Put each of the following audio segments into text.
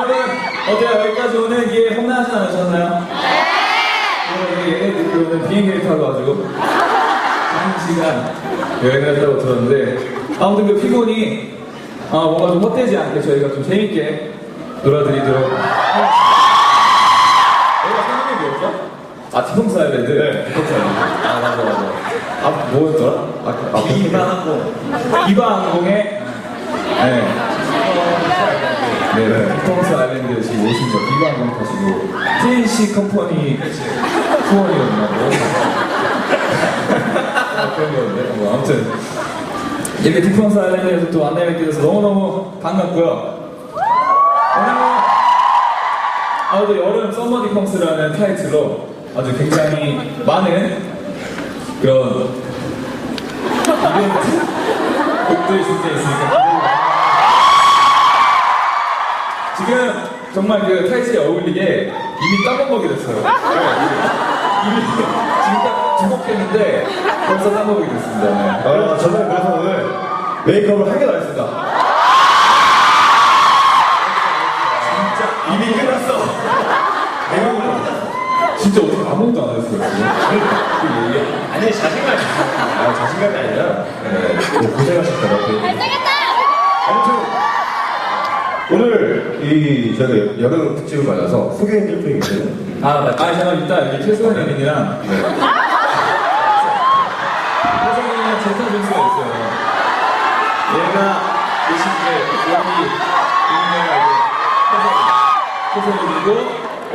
여러분 어때요? 여기까지 오늘 이게 험난하지 않으셨나요? 네. 얘네들이 오늘 비행기를 타고 와가지고 한 시간 여행을 했다고 들었는데 아무튼 그 피곤이 아, 뭔가 좀 헛되지 않게 저희가 좀 재밌게 놀아드리도록 하겠습니다. 생각이 뭐였죠? 아, 티펑스 아일랜드? 네, 티펑스 아일랜드. 아, 맞아, 맞아. 아, 뭐였더라? 아, 아 비바 항공. 비바 항공의, 네. 네, 네. 티펑스 아일랜드 지금 오신 거, 비바항공 타시고, TNC 컴퍼니 후원이었나, 뭐. 아, 그런 거였는데. 뭐, 아무튼. 이렇게 티펑스 아일랜드에서 또 안내 뵙게 돼서 너무너무 반갑고요. 오늘은 아무튼 여름 썸머 디펑스라는 타이틀로 아주 굉장히 많은 그런 이벤트 곡들이 준비되어 있으니까. 지금 정말 그 타이틀에 어울리게 이미 까먹게 됐어요. 네, 이미 지금 딱 주목했는데 벌써 까먹게 됐습니다. 네. 아, 저는 그래서 오늘 메이크업을 하게 나왔습니다. 진짜 이미 끝났어. 진짜 어떻게 아무것도 안 하셨어요. 지금? 그 얘기. 아니, 자신감이. 아, 자신감이 아니라, 네, 뭐 고생하셨더라고요. 아무튼, 오늘 이 저희가 여름 특집을 맞아서 소개해드릴 분이 계세요. 아, 맞다. 아, 잠깐 이따 여기 최소한 연인이랑 최소한이랑 제타 존스가 있어요. 얘가 대신 이제 여기 유명하게 최소한이고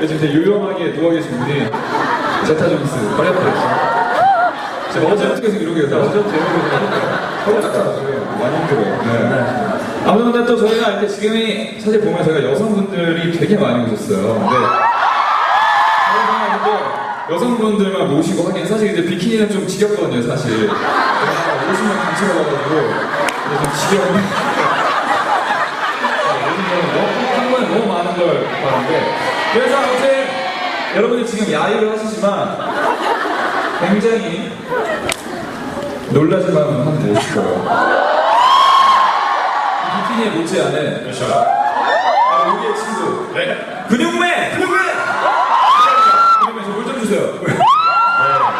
요즘 되게 요염하게 누워 계신 분이 제타 존스 허리아프레시. 제가 어제 어떻게 해서 이러게 해서 어제 제목을 딱 잡았어요. 많이 힘들어요. 네. 아무튼 또 저희가 이렇게 지금이 사실 보면 저희가 여성분들이 되게 많이 오셨어요. 근데 저희가 여성분들만 모시고 하기엔 사실 이제 비키니는 좀 지겹거든요, 사실. 50명 단체로 가가지고 이제 좀. 요즘은 한 번에 너무 많은 걸 봤는데. 그래서 아무튼 여러분들 지금 야유를 하시지만 굉장히 놀라실 만한 한 모실 거예요. 이 비키니에 못지 않은 그렇죠. 아, 우리의 친구. 네. 근육맨! 근육맨! 근육맨, 저물좀 주세요. 네. 아?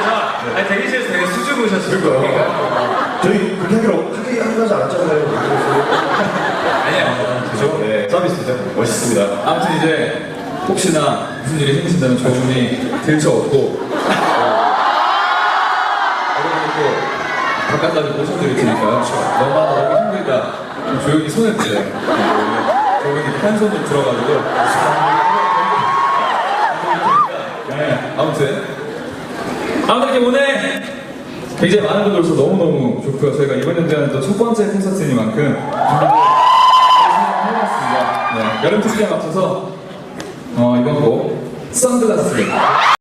아, 아니, 대기실에서 되게 수줍. 그러니까. 저희 그렇게 하기로, 하기 하지 않았잖아요. 아니에요. 그죠? 네. 서비스죠. 멋있습니다. 아무튼 이제 혹시나 무슨 일이 생기신다면 저분이 들쳐업고 여러분이 또 바깥까지 모셔드릴 테니까요. 너무 너무 힘들다. 그럼 조용히 손을 대요. 저분이 한 손으로 들어가지고 네, 아무튼 아무튼 이렇게 오늘 굉장히 많은 분들 오셔서 너무너무 좋고요. 저희가 이번 또첫 번째 콘서트이니만큼 준비를 해봤습니다. 네, 여름 특집에 맞춰서 어, 이번 곡 선글라스